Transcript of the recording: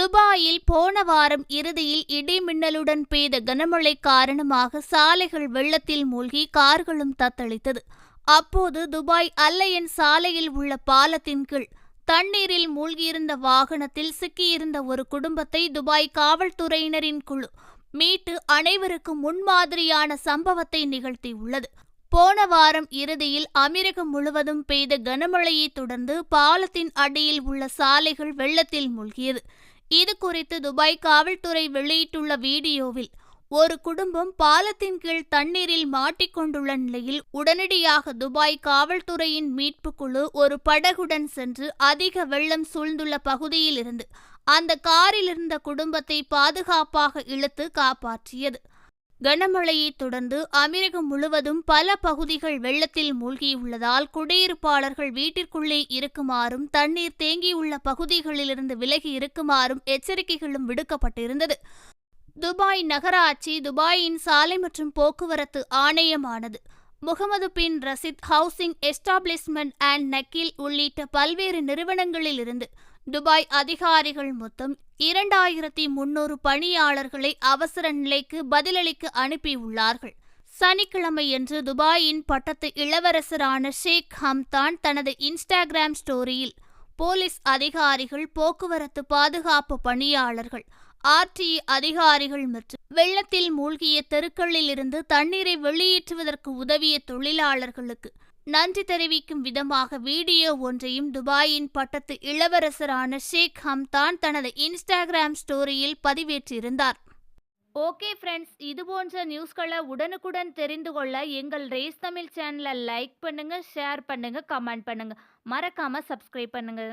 துபாயில் போன வாரம் இறுதியில் இடி மின்னலுடன் பெய்த கனமழை காரணமாக சாலைகள் வெள்ளத்தில் மூழ்கி கார்களும் தத்தளித்தது. அப்போது துபாய் அல்லையன் சாலையில் உள்ள பாலத்தின் கீழ் தண்ணீரில் மூழ்கியிருந்த வாகனத்தில் சிக்கியிருந்த ஒரு குடும்பத்தை துபாய் காவல்துறையினரின் குழு மீட்டு அனைவருக்கும் முன்மாதிரியான சம்பவத்தை நிகழ்த்தியுள்ளது. போன வாரம் இறுதியில் அமீரகம் முழுவதும் பெய்த கனமழையை தொடர்ந்து பாலத்தின் அடியில் உள்ள சாலைகள் வெள்ளத்தில் மூழ்கியது. இது குறித்து துபாய் காவல்துறை வெளியிட்டுள்ள வீடியோவில் ஒரு குடும்பம் பாலத்தின் கீழ் தண்ணீரில் மாட்டிக்கொண்டுள்ள நிலையில் உடனடியாக துபாய் காவல்துறையின் மீட்புக் குழு ஒரு படகுடன் சென்று அதிக வெள்ளம் சூழ்ந்துள்ள பகுதியில் இருந்து அந்த காரில் இருந்த குடும்பத்தை பாதுகாப்பாக இழுத்து காப்பாற்றியது. கனமழையை தொடர்ந்து அமீரகம் முழுவதும் பல பகுதிகள் வெள்ளத்தில் மூழ்கியுள்ளதால் குடியிருப்பாளர்கள் வீட்டிற்குள்ளே இருக்குமாறும் தண்ணீர் தேங்கியுள்ள பகுதிகளிலிருந்து விலகி இருக்குமாறும் எச்சரிக்கைகளும் விடுக்கப்பட்டிருந்தது. துபாய் நகராட்சி துபாயின் சாலை மற்றும் போக்குவரத்து ஆணையமானது. Mohammed bin Rashid Housing Establishment and Nakheel உள்ளிட்ட பல்வேறு நிறுவனங்களிலிருந்து துபாய் அதிகாரிகள் மொத்தம் இரண்டாயிரத்தி முன்னூறு பணியாளர்களை அவசர நிலைக்கு பதிலளிக்க அனுப்பியுள்ளார்கள். சனிக்கிழமையன்று துபாயின் பட்டத்து இளவரசரான ஷேக் ஹம்தான் தனது இன்ஸ்டாகிராம் ஸ்டோரியில் போலீஸ் அதிகாரிகள் போக்குவரத்து பாதுகாப்பு பணியாளர்கள் ஆர்டிஇ அதிகாரிகள் மற்றும் வெள்ளத்தில் மூழ்கிய தெருக்களிலிருந்து தண்ணீரை வெளியேற்றுவதற்கு உதவிய தொழிலாளர்களுக்கு நன்றி தெரிவிக்கும் விதமாக வீடியோ ஒன்றையும் துபாயின் பட்டத்து இளவரசரான ஷேக் ஹம்தான் தனது இன்ஸ்டாகிராம் ஸ்டோரியில் பதிவேற்றிருந்தார். ஓகே ஃப்ரெண்ட்ஸ் இது போன்ற நியூஸ்களை உடனுக்குடன் தெரிந்து கொள்ள எங்கள் ரேஸ் தமிழ் சேனலை லைக் பண்ணுங்கள் ஷேர் பண்ணுங்கள் கமெண்ட் பண்ணுங்கள் மறக்காமல் சப்ஸ்கிரைப் பண்ணுங்கள்